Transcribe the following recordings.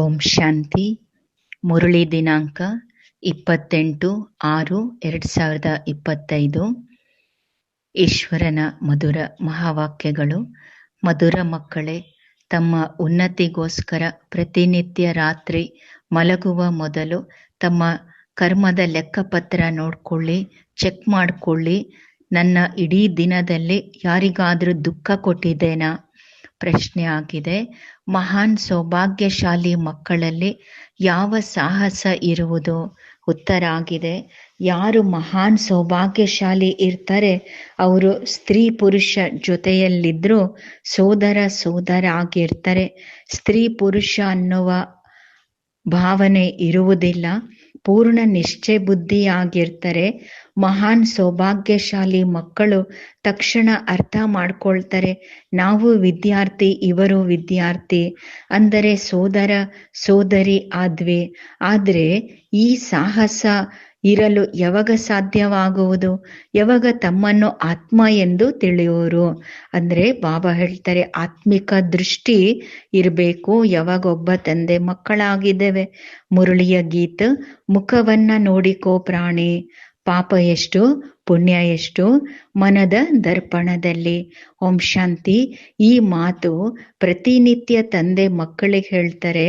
ಓಂ ಶಾಂತಿ, ಮುರಳಿ ದಿನಾಂಕ ಇಪ್ಪತ್ತೆಂಟು ಆರು ಎರಡು ಸಾವಿರದ ಇಪ್ಪತ್ತೈದು. ಈಶ್ವರನ ಮಧುರ ಮಹಾವಾಕ್ಯಗಳು, ಮಧುರ ಮಕ್ಕಳೇ, ತಮ್ಮ ಉನ್ನತಿಗೋಸ್ಕರ ಪ್ರತಿನಿತ್ಯ ರಾತ್ರಿ ಮಲಗುವ ಮೊದಲು ತಮ್ಮ ಕರ್ಮದ ಲೆಕ್ಕಪತ್ರ ನೋಡ್ಕೊಳ್ಳಿ, ಚೆಕ್ ಮಾಡಿಕೊಳ್ಳಿ, ನನ್ನ ಇಡೀ ದಿನದಲ್ಲಿ ಯಾರಿಗಾದರೂ ದುಃಖ ಕೊಟ್ಟಿದ್ದೇನಾ? ಪ್ರಶ್ನೆ ಆಗಿದೆ ಮಹಾನ್ ಸೌಭಾಗ್ಯಶಾಲಿ ಮಕ್ಕಳಲ್ಲಿ ಯಾವ ಸಾಹಸ ಇರುವುದು? ಉತ್ತರ ಆಗಿದೆ. ಯಾರು ಮಹಾನ್ ಸೌಭಾಗ್ಯಶಾಲಿ ಇರ್ತಾರೆ? ಅವರು ಸ್ತ್ರೀ ಪುರುಷ ಜೊತೆಯಲ್ಲಿದ್ದರೂ ಸೋದರ ಸೋದರ ಆಗಿರ್ತಾರೆ ಸ್ತ್ರೀ ಪುರುಷ ಅನ್ನುವ ಭಾವನೆ ಇರುವುದಿಲ್ಲ. ಪೂರ್ಣ ನಿಶ್ಚಯ ಬುದ್ಧಿಯಾಗಿರ್ತಾರೆ. ಮಹಾನ್ ಸೌಭಾಗ್ಯಶಾಲಿ ಮಕ್ಕಳು ತಕ್ಷಣ ಅರ್ಥ ಮಾಡ್ಕೊಳ್ತಾರೆ. ನಾವು ವಿದ್ಯಾರ್ಥಿ, ಇವರು ವಿದ್ಯಾರ್ಥಿ ಅಂದರೆ ಸೋದರ, ಸೋದರಿ ಆದ್ವಿ ಆದರೆ ಈ ಸಾಹಸ ಇರಲು ಯಾವಾಗ ಸಾಧ್ಯವಾಗುವುದು? ಯಾವಾಗ ತಮ್ಮನ್ನು ಆತ್ಮ ಎಂದು ತಿಳಿಯುವರು ಅಂದ್ರೆ ಬಾಬಾ ಹೇಳ್ತಾರೆ, ಆತ್ಮಿಕ ದೃಷ್ಟಿ ಇರಬೇಕು. ಯಾವಾಗ ಒಬ್ಬ ತಂದೆ ಮಕ್ಕಳಾಗಿದ್ದೇವೆ? ಮುರುಳಿಯ ಗೀತ, ಮುಖವನ್ನ ನೋಡಿಕೋ ಪ್ರಾಣಿ. ಪಾಪ ಎಷ್ಟು, ಪುಣ್ಯ ಎಷ್ಟು? ಮನದ ದರ್ಪಣದಲ್ಲಿ. ಓಂ ಶಾಂತಿ. ಈ ಮಾತು ಪ್ರತಿನಿತ್ಯ ತಂದೆ ಮಕ್ಕಳಿಗೆ ಹೇಳ್ತಾರೆ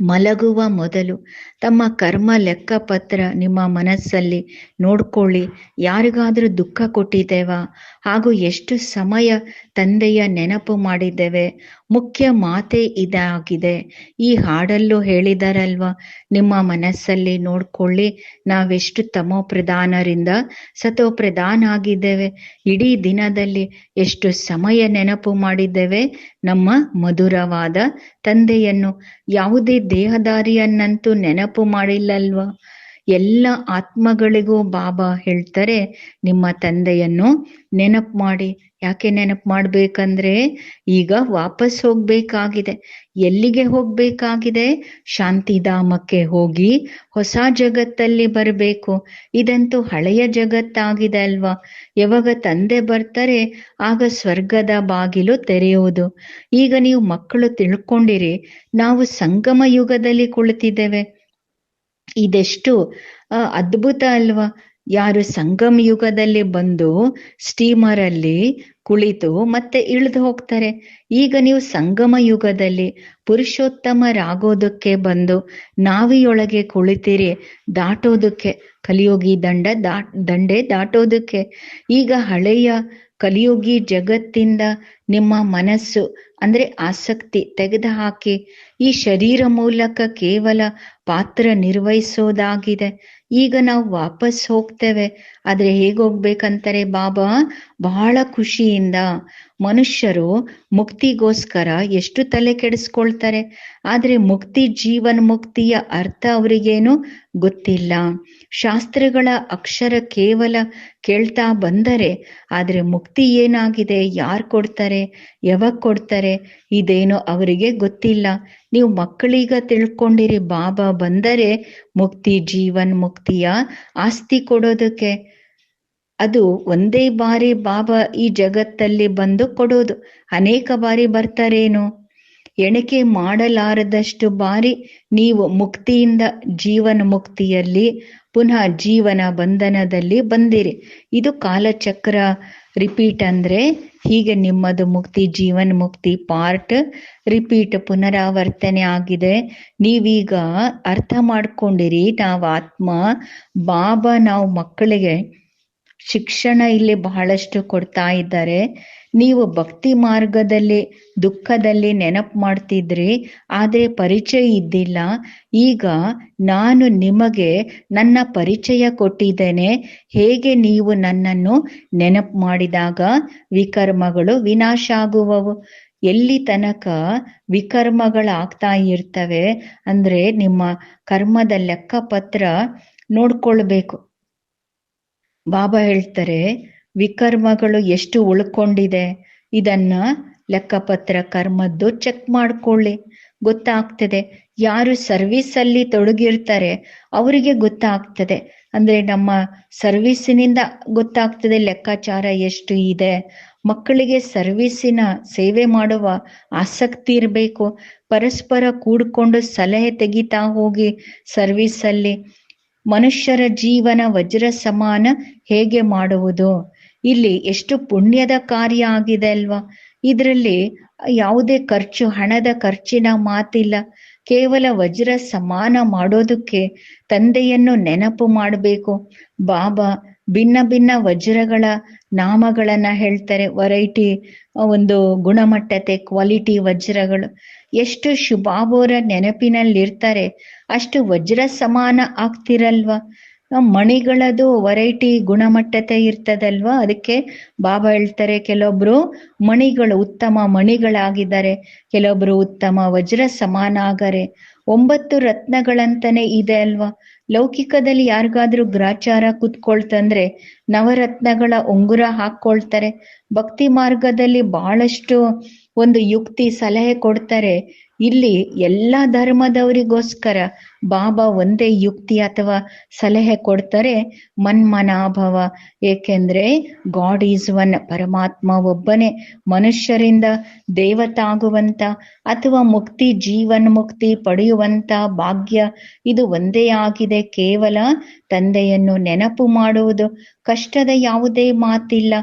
ಮಲಗುವ ಮೊದಲು ತಮ್ಮ ಕರ್ಮ ಲೆಕ್ಕಪತ್ರ ನಿಮ್ಮ ಮನಸ್ಸಲ್ಲಿ ನೋಡ್ಕೊಳ್ಳಿ. ಯಾರಿಗಾದ್ರೂ ದುಃಖ ಕೊಟ್ಟಿದ್ದೇವಾ? ಹಾಗೂ ಎಷ್ಟು ಸಮಯ ತಂದೆಯ ನೆನಪು ಮಾಡಿದ್ದೇವೆ? ಮುಖ್ಯ ಮಾತೆ ಇದಾಗಿದೆ. ಈ ಹಾಡಲ್ಲೂ ಹೇಳಿದಾರಲ್ವ? ನಿಮ್ಮ ಮನಸ್ಸಲ್ಲಿ ನೋಡ್ಕೊಳ್ಳಿ, ನಾವೆಷ್ಟು ತಮೋ ಪ್ರಧಾನರಿಂದ ಸತೋ ಪ್ರಧಾನ ಆಗಿದ್ದೇವೆ ಇಡೀ ದಿನದಲ್ಲಿ ಎಷ್ಟು ಸಮಯ ನೆನಪು ಮಾಡಿದ್ದೇವೆ. ನಮ್ಮ ಮಧುರವಾದ ತಂದೆಯನ್ನು ಯಾವುದೇ ದೇಹದಾರಿಯನ್ನಂತೂ ನೆನಪು ಮಾಡಿಲ್ಲಲ್ವಾ? ಎಲ್ಲ ಆತ್ಮಗಳಿಗೂ ಬಾಬಾ ಹೇಳ್ತಾರೆ, ನಿಮ್ಮ ತಂದೆಯನ್ನು ನೆನಪು ಮಾಡಿ. ಯಾಕೆ ನೆನಪು ಮಾಡ್ಬೇಕಂದ್ರೆ, ಈಗ ವಾಪಸ್ ಹೋಗ್ಬೇಕಾಗಿದೆ. ಎಲ್ಲಿಗೆ ಹೋಗ್ಬೇಕಾಗಿದೆ? ಶಾಂತಿಧಾಮಕ್ಕೆ ಹೋಗಿ ಹೊಸ ಜಗತ್ತಲ್ಲಿ ಬರಬೇಕು. ಇದಂತೂ ಹಳೆಯ ಜಗತ್ತಾಗಿದೆ ಅಲ್ವಾ? ಯಾವಾಗ ತಂದೆ ಬರ್ತಾರೆ, ಆಗ ಸ್ವರ್ಗದ ಬಾಗಿಲು ತೆರೆಯುವುದು. ಈಗ ನೀವು ಮಕ್ಕಳು ತಿಳ್ಕೊಂಡಿರಿ, ನಾವು ಸಂಗಮ ಯುಗದಲ್ಲಿ ಕುಳಿತಿದ್ದೇವೆ. ಇದೆಷ್ಟು? ಅದ್ಭುತ ಅಲ್ವಾ? ಯಾರು ಸಂಗಮ ಯುಗದಲ್ಲಿ ಬಂದು ಸ್ಟೀಮರ್ ಅಲ್ಲಿ ಕುಳಿತು ಮತ್ತೆ ಇಳಿದು ಹೋಗ್ತಾರೆ. ಈಗ ನೀವು ಸಂಗಮ ಯುಗದಲ್ಲಿ ಪುರುಷೋತ್ತಮರಾಗೋದಕ್ಕೆ ಬಂದು ನಾವಿಯೊಳಗೆ ಕುಳಿತಿರಿ, ದಾಟೋದಕ್ಕೆ, ಕಲಿಯೋಗಿ ದಂಡ ದಾಟ್, ದಂಡೆ ದಾಟೋದಕ್ಕೆ. ಈಗ ಹಳೆಯ ಕಲಿಯುಗಿ ಜಗತ್ತಿಂದ ನಿಮ್ಮ ಮನಸ್ಸು, ಅಂದ್ರೆ ಆಸಕ್ತಿ ತೆಗೆದುಹಾಕಿ ಈ ಶರೀರ ಮೂಲಕ ಕೇವಲ ಪಾತ್ರ ನಿರ್ವಹಿಸೋದಾಗಿದೆ. ಈಗ ನಾವು ವಾಪಸ್ ಹೋಗ್ತೇವೆ. ಆದ್ರೆ ಹೇಗೆ ಹೋಗ್ಬೇಕಂತಾರೆ ಬಾಬಾ? ಬಹಳ ಖುಷಿಯಿಂದ. ಮನುಷ್ಯರು ಮುಕ್ತಿಗೋಸ್ಕರ ಎಷ್ಟು ತಲೆ ಕೆಡಿಸ್ಕೊಳ್ತಾರೆ. ಆದ್ರೆ ಮುಕ್ತಿ ಜೀವನ್ ಮುಕ್ತಿಯ ಅರ್ಥ ಅವರಿಗೇನು? ಗೊತ್ತಿಲ್ಲ. ಶಾಸ್ತ್ರಗಳ ಅಕ್ಷರ ಕೇವಲ ಕೇಳ್ತಾ ಬಂದರೆ, ಆದ್ರೆ ಮುಕ್ತಿ ಏನಾಗಿದೆ, ಯಾರು ಕೊಡ್ತಾರೆ, ಯಾವಾಗ ಕೊಡ್ತಾರೆ, ಇದೇನೋ ಅವರಿಗೆ ಗೊತ್ತಿಲ್ಲ. ನೀವು ಮಕ್ಕಳೀಗ ತಿಳ್ಕೊಂಡಿರಿ, ಬಾಬಾ ಬಂದರೆ ಮುಕ್ತಿ ಜೀವನ್ ಮುಕ್ತಿಯ ಆಸ್ತಿ ಕೊಡೋದಕ್ಕೆ. ಅದು ಒಂದೇ ಬಾರಿ ಬಾಬಾ ಈ ಜಗತ್ತಲ್ಲಿ ಬಂದು ಕೊಡೋದು. ಅನೇಕ ಬಾರಿ ಬರ್ತಾರೇನು. ಎಣಿಕೆ ಮಾಡಲಾರದಷ್ಟು ಬಾರಿ ನೀವು ಮುಕ್ತಿಯಿಂದ ಜೀವನ ಮುಕ್ತಿಯಲ್ಲಿ, ಪುನಃ ಜೀವನ ಬಂಧನದಲ್ಲಿ ಬಂದಿರಿ. ಇದು ಕಾಲಚಕ್ರ ರಿಪೀಟ್ ಅಂದ್ರೆ ಹೀಗೆ ನಿಮ್ಮದು ಮುಕ್ತಿ, ಜೀವನ್ ಮುಕ್ತಿ ಪಾರ್ಟ್ ರಿಪೀಟ್ ಪುನರಾವರ್ತನೆ ಆಗಿದೆ. ನೀವೀಗ ಅರ್ಥ ಮಾಡ್ಕೊಂಡಿರಿ, ನಾವು ಆತ್ಮ, ಬಾಬಾ, ನಾವು ಮಕ್ಕಳಿಗೆ ಶಿಕ್ಷಣ ಇಲ್ಲಿ ಬಹಳಷ್ಟು ಕೊಡ್ತಾ ಇದ್ದಾರೆ. ನೀವು ಭಕ್ತಿ ಮಾರ್ಗದಲ್ಲಿ, ದುಃಖದಲ್ಲಿ ನೆನಪು ಮಾಡ್ತಿದ್ರಿ ಆದ್ರೆ ಪರಿಚಯ ಇದ್ದಿಲ್ಲ. ಈಗ ನಾನು ನಿಮಗೆ ನನ್ನ ಪರಿಚಯ ಕೊಟ್ಟಿದ್ದೇನೆ. ಹೇಗೆ ನೀವು ನನ್ನನ್ನು ನೆನಪು ಮಾಡಿದಾಗ ವಿಕರ್ಮಗಳು ವಿನಾಶ ಆಗುವವು ಎಲ್ಲಿ ತನಕ ವಿಕರ್ಮಗಳಾಗ್ತಾ ಇರ್ತವೆ ಅಂದ್ರೆ ನಿಮ್ಮ ಕರ್ಮದ ಲೆಕ್ಕಪತ್ರ ನೋಡ್ಕೊಳ್ಬೇಕು. ಬಾಬಾ ಹೇಳ್ತಾರೆ ವಿಕರ್ಮಗಳು ಎಷ್ಟು ಉಳ್ಕೊಂಡಿದೆ? ಇದನ್ನ ಲೆಕ್ಕಪತ್ರ ಕರ್ಮದ್ದು ಚೆಕ್ ಮಾಡ್ಕೊಳ್ಳಿ. ಗೊತ್ತಾಗ್ತದೆ, ಯಾರು ಸರ್ವಿಸ್ ಅಲ್ಲಿ ತೊಡಗಿರ್ತಾರೆ, ಅವರಿಗೆ ಗೊತ್ತಾಗ್ತದೆ. ಅಂದ್ರೆ ನಮ್ಮ ಸರ್ವಿಸಿನಿಂದ ಗೊತ್ತಾಗ್ತದೆ ಲೆಕ್ಕಾಚಾರ ಎಷ್ಟು ಇದೆ. ಮಕ್ಕಳಿಗೆ ಸರ್ವಿಸಿನ ಸೇವೆ ಮಾಡುವ ಆಸಕ್ತಿ ಇರಬೇಕು. ಪರಸ್ಪರ ಕೂಡ್ಕೊಂಡು ಸಲಹೆ ತೆಗಿತಾ ಹೋಗಿ ಸರ್ವಿಸ್ ಅಲ್ಲಿ. ಮನುಷ್ಯರ ಜೀವನ ವಜ್ರ ಸಮಾನ ಹೇಗೆ ಮಾಡುವುದು? ಇಲ್ಲಿ ಎಷ್ಟು ಪುಣ್ಯದ ಕಾರ್ಯ ಆಗಿದೆ ಅಲ್ವಾ? ಇದರಲ್ಲಿ ಯಾವುದೇ ಖರ್ಚು, ಹಣದ ಖರ್ಚಿನ ಮಾತಿಲ್ಲ. ಕೇವಲ ವಜ್ರ ಸಮಾನ ಮಾಡೋದಕ್ಕೆ ತಂದೆಯನ್ನು ನೆನಪು ಮಾಡಬೇಕು. ಬಾಬಾ, ಭಿನ್ನ ಭಿನ್ನ ವಜ್ರಗಳ ನಾಮಗಳನ್ನ ಹೇಳ್ತಾರೆ. ವೆರೈಟಿ, ಒಂದು ಗುಣಮಟ್ಟತೆ, ಕ್ವಾಲಿಟಿ ವಜ್ರಗಳು. ಎಷ್ಟು ಶುಭಾಬೋರ ನೆನಪಿನಲ್ಲಿರ್ತಾರೆ. ಅಷ್ಟು ವಜ್ರ ಸಮಾನ ಆಗ್ತಿರಲ್ವಾ? ಮಣಿಗಳದು ವೆರೈಟಿ ಗುಣಮಟ್ಟತೆ ಇರ್ತದಲ್ವಾ? ಅದಕ್ಕೆ ಬಾಬಾ ಹೇಳ್ತಾರೆ ಕೆಲವೊಬ್ರು ಮಣಿಗಳು ಉತ್ತಮ ಮಣಿಗಳಾಗಿದ್ದಾರೆ, ಕೆಲವೊಬ್ರು ಉತ್ತಮ ವಜ್ರ ಸಮಾನ ಆಗರೆ ಒಂಬತ್ತು ರತ್ನಗಳಂತಾನೆ ಇದೆ ಅಲ್ವಾ? ಲೌಕಿಕದಲ್ಲಿ ಯಾರಿಗಾದ್ರೂ ಗ್ರಾಚಾರ ಕುತ್ಕೊಳ್ತಂದ್ರೆ ನವರತ್ನಗಳ ಉಂಗುರ ಹಾಕೊಳ್ತಾರೆ ಭಕ್ತಿ ಮಾರ್ಗದಲ್ಲಿ ಬಹಳಷ್ಟು ಒಂದು ಯುಕ್ತಿ, ಸಲಹೆ ಕೊಡ್ತಾರೆ. ಇಲ್ಲಿ ಎಲ್ಲ ಧರ್ಮದವರಿಗೋಸ್ಕರ ಬಾಬಾ ಒಂದೇ ಯುಕ್ತಿ ಅಥವಾ ಸಲಹೆ ಕೊಡ್ತಾರೆ ಮನ್ಮನಾಭವ. ಏಕೆಂದ್ರೆ ಗಾಡ್ ಈಸ್ ಒನ್ ಪರಮಾತ್ಮ ಒಬ್ಬನೇ. ಮನುಷ್ಯರಿಂದ ದೇವತಾಗುವಂತ ಅಥವಾ ಮುಕ್ತಿ, ಜೀವನ್ ಮುಕ್ತಿ ಪಡೆಯುವಂತ ಭಾಗ್ಯ ಇದು ಒಂದೇ ಆಗಿದೆ. ಕೇವಲ ತಂದೆಯನ್ನು ನೆನಪು ಮಾಡುವುದು ಕಷ್ಟದ ಯಾವುದೇ ಮಾತಿಲ್ಲ.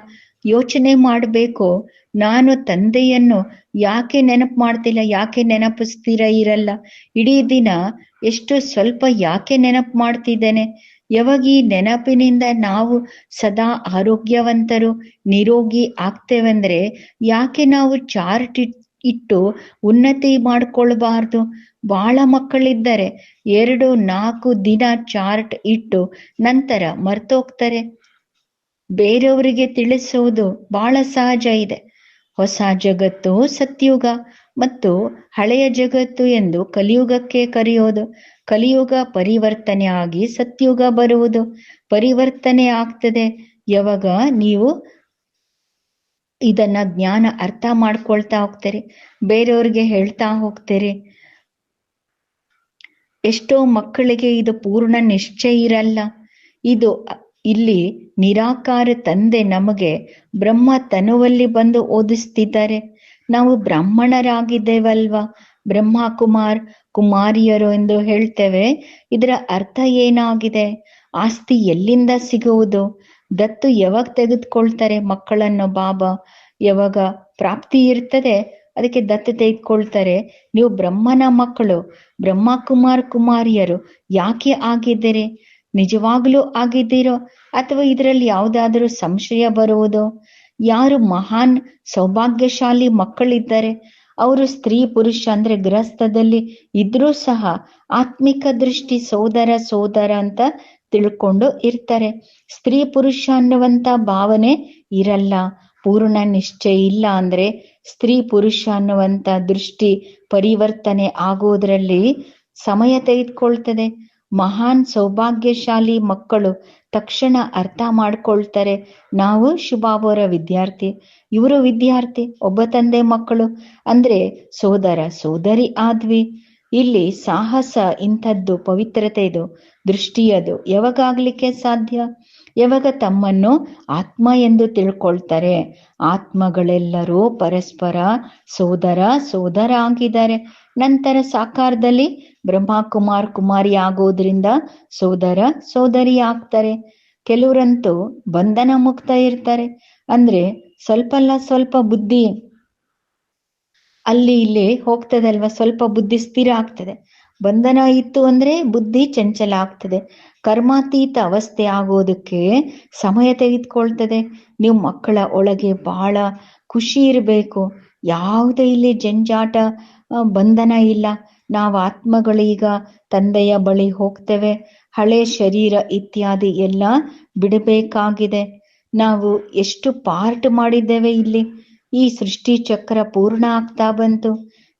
ಯೋಚನೆ ಮಾಡಬೇಕು ನಾನು ತಂದೆಯನ್ನು ಯಾಕೆ ನೆನಪು ಮಾಡ್ತಿಲ್ಲ, ಯಾಕೆ ನೆನಪಿಸ್ತೀರ ಇರಲ್ಲ? ಇಡೀ ದಿನ ಎಷ್ಟು ಸ್ವಲ್ಪ ಯಾಕೆ ನೆನಪು ಮಾಡ್ತಿದ್ದೇನೆ? ಯಾವಾಗ ಈ ನೆನಪಿನಿಂದ ನಾವು ಸದಾ ಆರೋಗ್ಯವಂತರು, ನಿರೋಗಿ ಆಗ್ತೇವೆಂದ್ರೆ ಯಾಕೆ ನಾವು ಚಾರ್ಟ್ ಇಟ್ಟು ಉನ್ನತಿ ಮಾಡ್ಕೊಳ್ಬಾರ್ದು? ಬಹಳ ಮಕ್ಕಳಿದ್ದಾರೆ. ಎರಡು, ನಾಲ್ಕು ದಿನ ಚಾರ್ಟ್ ಇಟ್ಟು ನಂತರ ಮರ್ತೋಗ್ತಾರೆ. ಬೇರೆಯವರಿಗೆ ತಿಳಿಸುವುದು ಬಹಳ ಸಹಜ ಇದೆ. ಹೊಸ ಜಗತ್ತು ಸತ್ಯುಗ ಮತ್ತು ಹಳೆಯ ಜಗತ್ತು ಎಂದು ಕಲಿಯುಗಕ್ಕೆ ಕರೆಯೋದು. ಕಲಿಯುಗ ಪರಿವರ್ತನೆ ಆಗಿ ಸತ್ಯುಗ ಬರುವುದು. ಪರಿವರ್ತನೆ ಆಗ್ತದೆ. ಯಾವಾಗ ನೀವು ಇದನ್ನ ಜ್ಞಾನ ಅರ್ಥ ಮಾಡ್ಕೊಳ್ತಾ ಹೋಗ್ತೀರಿ. ಬೇರೆಯವ್ರಿಗೆ ಹೇಳ್ತಾ ಹೋಗ್ತೀರಿ. ಎಷ್ಟೋ ಮಕ್ಕಳಿಗೆ ಇದು ಪೂರ್ಣ ನಿಶ್ಚಯ ಇರಲ್ಲ. ಇದು ಇಲ್ಲಿ ನಿರಾಕಾರ ತಂದೆ ನಮಗೆ ಬ್ರಹ್ಮ ತನುವಲ್ಲಿ ಬಂದು ಓದಿಸ್ತಿದ್ದಾರೆ. ನಾವು ಬ್ರಾಹ್ಮಣರಾಗಿದ್ದೇವಲ್ವಾ? ಬ್ರಹ್ಮ ಕುಮಾರ್ ಕುಮಾರಿಯರು ಎಂದು ಹೇಳ್ತೇವೆ. ಇದರ ಅರ್ಥ ಏನಾಗಿದೆ? ಆಸ್ತಿ ಎಲ್ಲಿಂದ ಸಿಗುವುದು? ದತ್ತು ಯಾವಾಗ ತೆಗೆದುಕೊಳ್ತಾರೆ ಮಕ್ಕಳನ್ನು ಬಾಬಾ? ಯಾವಾಗ ಪ್ರಾಪ್ತಿ ಇರ್ತದೆ, ಅದಕ್ಕೆ ದತ್ತು ತೆಗೆದುಕೊಳ್ತಾರೆ. ನೀವು ಬ್ರಹ್ಮನ ಮಕ್ಕಳು ಬ್ರಹ್ಮ ಕುಮಾರ್ ಕುಮಾರಿಯರು ಯಾಕೆ ಆಗಿದ್ದೀರಿ? ನಿಜವಾಗ್ಲೂ ಆಗಿದ್ದೀರೋ? ಅಥವಾ ಇದರಲ್ಲಿ ಯಾವುದಾದ್ರೂ ಸಂಶಯ ಬರುವುದು? ಯಾರು ಮಹಾನ್, ಸೌಭಾಗ್ಯಶಾಲಿ ಮಕ್ಕಳಿದ್ದಾರೆ, ಅವರು ಸ್ತ್ರೀ ಪುರುಷ ಅಂದ್ರೆ ಗೃಹಸ್ಥದಲ್ಲಿ ಇದ್ರೂ ಸಹ ಆತ್ಮಿಕ ದೃಷ್ಟಿ ಸೋದರ ಸೋದರ ಅಂತ ತಿಳ್ಕೊಂಡು ಇರ್ತಾರೆ. ಸ್ತ್ರೀ ಪುರುಷ ಅನ್ನುವಂತ ಭಾವನೆ ಇರಲ್ಲ. ಪೂರ್ಣ ನಿಶ್ಚಯ ಇಲ್ಲ ಅಂದ್ರೆ ಸ್ತ್ರೀ ಪುರುಷ ಅನ್ನುವಂತ ದೃಷ್ಟಿ ಪರಿವರ್ತನೆ ಆಗೋದ್ರಲ್ಲಿ ಸಮಯ ತೆಗೆದುಕೊಳ್ತದೆ. ಮಹಾನ್ ಸೌಭಾಗ್ಯಶಾಲಿ ಮಕ್ಕಳು ತಕ್ಷಣ ಅರ್ಥ ಮಾಡ್ಕೊಳ್ತಾರೆ. ನಾವು ಶುಭಾಬೋರ ವಿದ್ಯಾರ್ಥಿ, ಇವರು ವಿದ್ಯಾರ್ಥಿ, ಒಬ್ಬ ತಂದೆ ಮಕ್ಕಳು. ಅಂದ್ರೆ ಸೋದರ, ಸೋದರಿ ಆದ್ವಿ. ಇಲ್ಲಿ ಸಾಹಸ ಇಂಥದ್ದು, ಪವಿತ್ರತೆ ಇದು ದೃಷ್ಟಿಯದು ಯಾವಾಗಾಗ್ಲಿಕ್ಕೆ ಸಾಧ್ಯ? ಯಾವಾಗ ತಮ್ಮನ್ನು ಆತ್ಮ ಎಂದು ತಿಳ್ಕೊಳ್ತಾರೆ. ಆತ್ಮಗಳೆಲ್ಲರೂ ಪರಸ್ಪರ ಸೋದರ ಸೋದರ ಆಗಿದ್ದಾರೆ ನಂತರ ಸಾಕಾರದಲ್ಲಿ ಬ್ರಹ್ಮ ಕುಮಾರ್ ಕುಮಾರಿ ಆಗೋದ್ರಿಂದ ಸೋದರ ಸೋದರಿ ಆಗ್ತಾರೆ ಕೆಲವರಂತೂ ಬಂಧನ ಮುಕ್ತ ಇರ್ತಾರೆ. ಅಂದ್ರೆ ಸ್ವಲ್ಪ ಅಲ್ಲ ಸ್ವಲ್ಪ ಬುದ್ಧಿ ಅಲ್ಲಿ ಇಲ್ಲಿ ಹೋಗ್ತದಲ್ವಾ? ಸ್ವಲ್ಪ ಬುದ್ಧಿ ಸ್ಥಿರ ಆಗ್ತದೆ. ಬಂಧನ ಇತ್ತು ಅಂದ್ರೆ ಬುದ್ಧಿ ಚಂಚಲ ಆಗ್ತದೆ. ಕರ್ಮಾತೀತ ಅವಸ್ಥೆ ಆಗೋದಕ್ಕೆ ಸಮಯ ತೆಗೆದುಕೊಳ್ತದೆ. ನೀವು ಮಕ್ಕಳ ಒಳಗೆ ಬಹಳ ಖುಷಿ ಇರಬೇಕು. ಯಾವುದೇ ಇಲ್ಲಿ ಜಂಜಾಟ ಬಂಧನ ಇಲ್ಲ. ನಾವು ಆತ್ಮಗಳೀಗ ತಂದೆಯ ಬಳಿ ಹೋಗ್ತೇವೆ. ಹಳೆ ಶರೀರ ಇತ್ಯಾದಿ ಎಲ್ಲ ಬಿಡಬೇಕಾಗಿದೆ. ನಾವು ಎಷ್ಟು ಪಾರ್ಟ್ ಮಾಡಿದ್ದೇವೆ ಇಲ್ಲಿ? ಈ ಸೃಷ್ಟಿ ಚಕ್ರ ಪೂರ್ಣ ಆಗ್ತಾ ಬಂತು.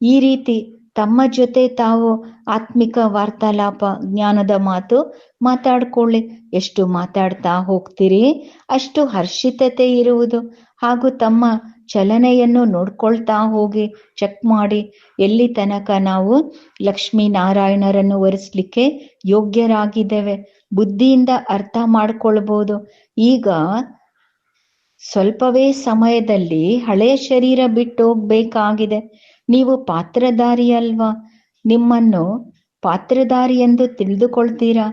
ಈ ರೀತಿ ತಮ್ಮ ಜೊತೆ ತಾವು ಆತ್ಮಿಕ ವಾರ್ತಾಲಾಪ, ಜ್ಞಾನದ ಮಾತು ಮಾತಾಡ್ಕೊಳ್ಳಿ. ಎಷ್ಟು ಮಾತಾಡ್ತಾ ಹೋಗ್ತೀರಿ, ಅಷ್ಟು ಹರ್ಷಿತತೆ ಇರುವುದು. ಹಾಗೂ ತಮ್ಮ ಚಲನೆಯನ್ನು ನೋಡ್ಕೊಳ್ತಾ ಹೋಗಿ ಚೆಕ್ ಮಾಡಿ ಎಲ್ಲಿ ತನಕ ನಾವು ಲಕ್ಷ್ಮೀ ನಾರಾಯಣರನ್ನು ಒರೆಸ್ಲಿಕ್ಕೆ ಯೋಗ್ಯರಾಗಿದ್ದೇವೆ. ಬುದ್ಧಿಯಿಂದ ಅರ್ಥ ಮಾಡ್ಕೊಳ್ಬಹುದು ಈಗ ಸ್ವಲ್ಪವೇ ಸಮಯದಲ್ಲಿ ಹಳೆಯ ಶರೀರ ಬಿಟ್ಟು ಹೋಗ್ಬೇಕಾಗಿದೆ. ನೀವು ಪಾತ್ರಧಾರಿ ಅಲ್ವಾ ನಿಮ್ಮನ್ನು ಪಾತ್ರಧಾರಿ ಎಂದು ತಿಳಿದುಕೊಳ್ತೀರಾ?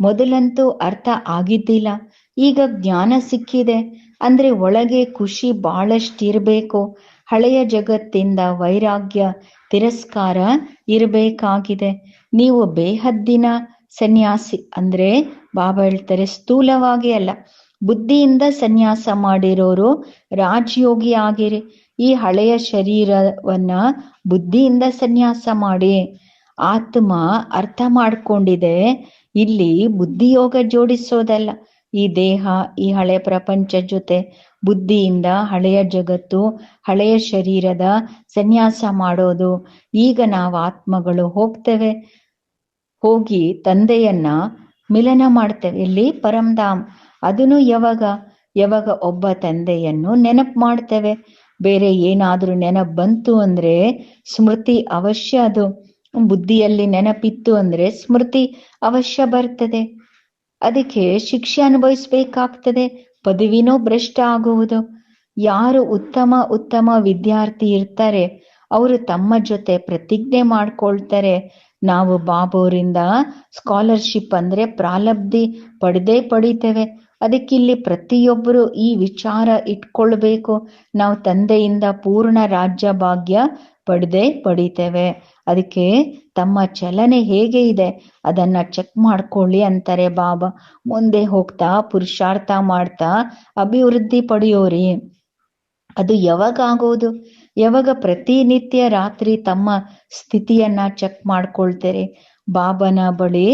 ಮೊದಲಂತೂ ಅರ್ಥ ಆಗಿದ್ದಿಲ್ಲ. ಈಗ ಜ್ಞಾನ ಸಿಕ್ಕಿದೆ. ಅಂದ್ರೆ ಒಳಗೆ ಖುಷಿ ಬಹಳಷ್ಟಿರಬೇಕು ಹಳೆಯ ಜಗತ್ತಿಂದ ವೈರಾಗ್ಯ, ತಿರಸ್ಕಾರ ಇರಬೇಕಾಗಿದೆ. ನೀವು ಬೇಹದ್ದಿನ ಸನ್ಯಾಸಿ ಅಂದ್ರೆ ಬಾಬಾ ಹೇಳ್ತಾರೆ ಸ್ಥೂಲವಾಗಿ ಅಲ್ಲ. ಬುದ್ಧಿಯಿಂದ ಸನ್ಯಾಸ ಮಾಡಿರೋರು ರಾಜಯೋಗಿ ಆಗಿರಿ. ಈ ಹಳೆಯ ಶರೀರವನ್ನ ಬುದ್ಧಿಯಿಂದ ಸನ್ಯಾಸ ಮಾಡಿ. ಆತ್ಮ ಅರ್ಥ ಮಾಡ್ಕೊಂಡಿದೆ. ಇಲ್ಲಿ ಬುದ್ಧಿಯೋಗ ಜೋಡಿಸೋದಲ್ಲ. ಈ ದೇಹ, ಈ ಹಳೆ ಪ್ರಪಂಚ ಜೊತೆ ಬುದ್ಧಿಯಿಂದ ಹಳೆಯ ಜಗತ್ತು, ಹಳೆಯ ಶರೀರದ ಸನ್ಯಾಸ ಮಾಡೋದು. ಈಗ ನಾವು ಆತ್ಮಗಳು ಹೋಗ್ತೇವೆ. ಹೋಗಿ ತಂದೆಯನ್ನ ಮಿಲನ ಮಾಡ್ತೇವೆ. ಇಲ್ಲಿ ಪರಂಧಾಮ್ ಅದನ್ನು ಯಾವಾಗ? ಯಾವಾಗ ಒಬ್ಬ ತಂದೆಯನ್ನು ನೆನಪು ಮಾಡ್ತೇವೆ. ಬೇರೆ ಏನಾದ್ರೂ ನೆನಪು ಬಂತು ಅಂದ್ರೆ ಸ್ಮೃತಿ ಅವಶ್ಯ ಅದು. ಬುದ್ಧಿಯಲ್ಲಿ ನೆನಪಿತ್ತು ಅಂದ್ರೆ ಸ್ಮೃತಿ ಅವಶ್ಯ ಬರ್ತದೆ. ಅದಕ್ಕೆ ಶಿಕ್ಷೆ ಅನುಭವಿಸ್ಬೇಕಾಗ್ತದೆ. ಪದವಿನೂ ಭ್ರಷ್ಟ ಆಗುವುದು ಯಾರು ಉತ್ತಮ ಉತ್ತಮ ವಿದ್ಯಾರ್ಥಿ ಇರ್ತಾರೆ, ಅವರು ತಮ್ಮ ಜೊತೆ ಪ್ರತಿಜ್ಞೆ ಮಾಡ್ಕೊಳ್ತಾರೆ. ನಾವು ಬಾಬೋರಿಂದ ಸ್ಕಾಲರ್ಶಿಪ್ ಅಂದ್ರೆ ಪ್ರಾಲಬ್ಧಿ ಪಡೆದೇ ಪಡಿತೇವೆ. ಅದಕ್ಕಿಲ್ಲಿ ಪ್ರತಿಯೊಬ್ಬರು ಈ ವಿಚಾರ ಇಟ್ಕೊಳ್ಬೇಕು. ನಾವು ತಂದೆಯಿಂದ ಪೂರ್ಣ ರಾಜ್ಯ ಭಾಗ್ಯ ಪಡೆದೇ ಪಡಿತೇವೆ. ಅದಕ್ಕೆ ತಮ್ಮ ಚಲನೆ ಹೇಗೆ ಇದೆ? ಅದನ್ನ ಚೆಕ್ ಮಾಡ್ಕೊಳ್ಳಿ ಅಂತಾರೆ ಬಾಬಾ. ಮುಂದೆ ಹೋಗ್ತಾ ಪುರುಷಾರ್ಥ ಮಾಡ್ತಾ ಅಭಿವೃದ್ಧಿ ಪಡೆಯೋರಿ. ಅದು ಯಾವಾಗ ಆಗೋದು ಯಾವಾಗ ಪ್ರತಿನಿತ್ಯ ರಾತ್ರಿ ತಮ್ಮ ಸ್ಥಿತಿಯನ್ನ ಚೆಕ್ ಮಾಡ್ಕೊಳ್ತಾರೆ? ಬಾಬನ ಬಳಿ